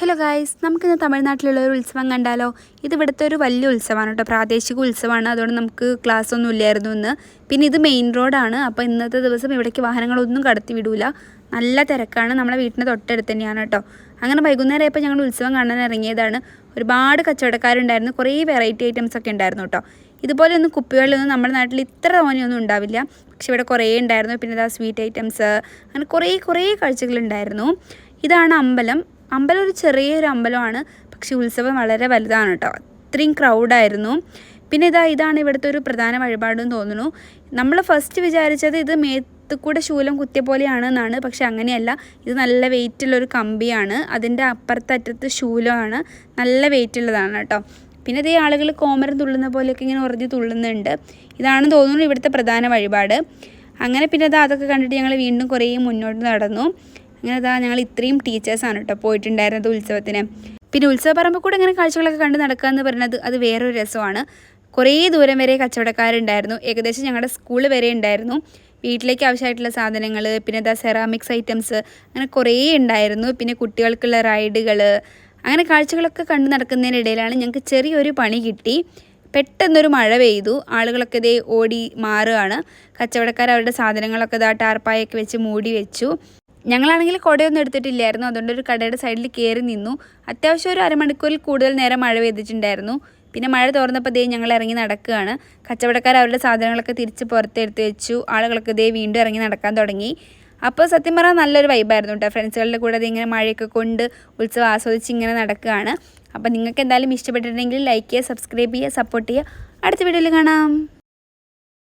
Hello guys നമുക്കിന്ന് തമിഴ്നാട്ടിലുള്ള ഒരു ഉത്സവം കണ്ടാലോ? ഇത് ഇവിടുത്തെ ഒരു വലിയ ഉത്സവമാണ് കേട്ടോ. പ്രാദേശിക ഉത്സവമാണ്. അതുകൊണ്ട് നമുക്ക് ക്ലാസ് ഒന്നും ഇല്ലായിരുന്നു ഇന്ന്. പിന്നെ ഇത് മെയിൻ റോഡാണ് അപ്പോൾ ഇന്നത്തെ ദിവസം ഇവിടേക്ക് വാഹനങ്ങളൊന്നും കടത്തി വിടൂല. നല്ല തിരക്കാണ്. നമ്മളെ വീട്ടിന്റെ തൊട്ടടുത്ത് തന്നെയാണ് കേട്ടോ. അങ്ങനെ വൈകുന്നേരം ആയപ്പോൾ ഞങ്ങൾ ഉത്സവം കാണാൻ ഇറങ്ങിയതാണ്. ഒരുപാട് കച്ചവടക്കാരുണ്ടായിരുന്നു. കുറേ വെറൈറ്റി ഐറ്റംസ് ഒക്കെ ഉണ്ടായിരുന്നു കേട്ടോ. ഇതുപോലെ ഒന്നും കുപ്പികളിലൊന്നും നമ്മുടെ നാട്ടിൽ ഇത്ര തോനെയൊന്നും ഉണ്ടാവില്ല. പക്ഷെ ഇവിടെ കുറേ ഉണ്ടായിരുന്നു. പിന്നെ ഇതാ സ്വീറ്റ് ഐറ്റംസ് അങ്ങനെ കുറേ കുറേ കാഴ്ചകളുണ്ടായിരുന്നു ഇതാണ് അമ്പലം. അമ്പലം ഒരു ചെറിയൊരു അമ്പലമാണ് പക്ഷെ ഉത്സവം വളരെ വലുതാണ് കേട്ടോ. അത്രയും ക്രൗഡായിരുന്നു പിന്നെ ഇതാ ഇതാണ് ഇവിടുത്തെ ഒരു പ്രധാന വഴിപാടെന്ന് തോന്നുന്നു. നമ്മൾ ഫസ്റ്റ് വിചാരിച്ചത് ഇത് മേത്ത് കൂടെ ശൂലം കുത്തിയ പോലെയാണ് എന്നാണ് പക്ഷെ അങ്ങനെയല്ല. ഇത് നല്ല വെയിറ്റുള്ളൊരു കമ്പിയാണ്. അതിന്റെ അപ്പുറത്തറ്റത്ത് ശൂലമാണ്. നല്ല വെയിറ്റുള്ളതാണ് കേട്ടോ. പിന്നെ ഇതേ ആളുകൾ കോമരം തുള്ളുന്ന പോലെയൊക്കെ ഇങ്ങനെ ഉറഞ്ഞ് തുള്ളുന്നുണ്ട്. ഇതാണെന്ന് തോന്നുന്നു ഇവിടുത്തെ പ്രധാന വഴിപാട്. അങ്ങനെ പിന്നെ അത് അതൊക്കെ കണ്ടിട്ട് ഞങ്ങൾ വീണ്ടും കുറേ മുന്നോട്ട് നടന്നു. അങ്ങനെ അതാ ഞങ്ങൾ ഇത്രയും ടീച്ചേഴ്സാണ് കേട്ടോ പോയിട്ടുണ്ടായിരുന്നത് ഉത്സവത്തിന്. പിന്നെ ഉത്സവപ്പറമ്പ് കൂടെ ഇങ്ങനെ കാഴ്ചകളൊക്കെ കണ്ട് നടക്കുക എന്ന് പറയുന്നത് അത് വേറൊരു രസമാണ്. കുറേ ദൂരം വരെ കച്ചവടക്കാരുണ്ടായിരുന്നു. ഏകദേശം ഞങ്ങളുടെ സ്കൂൾ വരെ ഉണ്ടായിരുന്നു. വീട്ടിലേക്ക് ആവശ്യമായിട്ടുള്ള സാധനങ്ങൾ പിന്നെ എന്താ സെറാമിക്സ് ഐറ്റംസ് അങ്ങനെ കുറേ ഉണ്ടായിരുന്നു. പിന്നെ കുട്ടികൾക്കുള്ള റൈഡുകൾ അങ്ങനെ കാഴ്ചകളൊക്കെ കണ്ടു നടക്കുന്നതിനിടയിലാണ് ഞങ്ങൾക്ക് ചെറിയൊരു പണി കിട്ടി. പെട്ടെന്നൊരു മഴ പെയ്തു. ആളുകളൊക്കെ ഇതേ ഓടി മാറുകയാണ്. കച്ചവടക്കാർ അവരുടെ സാധനങ്ങളൊക്കെ ഇതാ ടാർപ്പായൊക്കെ വെച്ച് മൂടി വെച്ചു. ഞങ്ങളാണെങ്കിൽ കുടയൊന്നും എടുത്തിട്ടില്ലായിരുന്നു. അതുകൊണ്ട് ഒരു കടയുടെ സൈഡിൽ കയറി നിന്നു. അത്യാവശ്യം ഒരു അരമണിക്കൂറിൽ കൂടുതൽ നേരം മഴ പെയ്തിട്ടുണ്ടായിരുന്നു. പിന്നെ മഴ തോർന്നപ്പോൾ ദേ ഞങ്ങൾ ഇറങ്ങി നടക്കുകയാണ്. കച്ചവടക്കാർ അവരുടെ സാധനങ്ങളൊക്കെ തിരിച്ച് പുറത്തെടുത്ത് വെച്ചു. ആളുകളൊക്കെ ദേ വീണ്ടും ഇറങ്ങി നടക്കാൻ തുടങ്ങി. അപ്പോൾ സത്യം പറഞ്ഞാൽ നല്ലൊരു വൈബായിരുന്നു കേട്ടോ ഫ്രണ്ട്സുകളുടെ കൂടെ ഇങ്ങനെ മഴയൊക്കെ കൊണ്ട് ഉത്സവം ആസ്വദിച്ച് ഇങ്ങനെ നടക്കുകയാണ്. അപ്പോൾ നിങ്ങൾക്ക് എന്തായാലും ഇഷ്ടപ്പെട്ടിട്ടുണ്ടെങ്കിൽ ലൈക്ക് ചെയ്യുക സബ്സ്ക്രൈബ് ചെയ്യുക സപ്പോർട്ട് ചെയ്യുക. അടുത്ത വീഡിയോയിൽ കാണാം.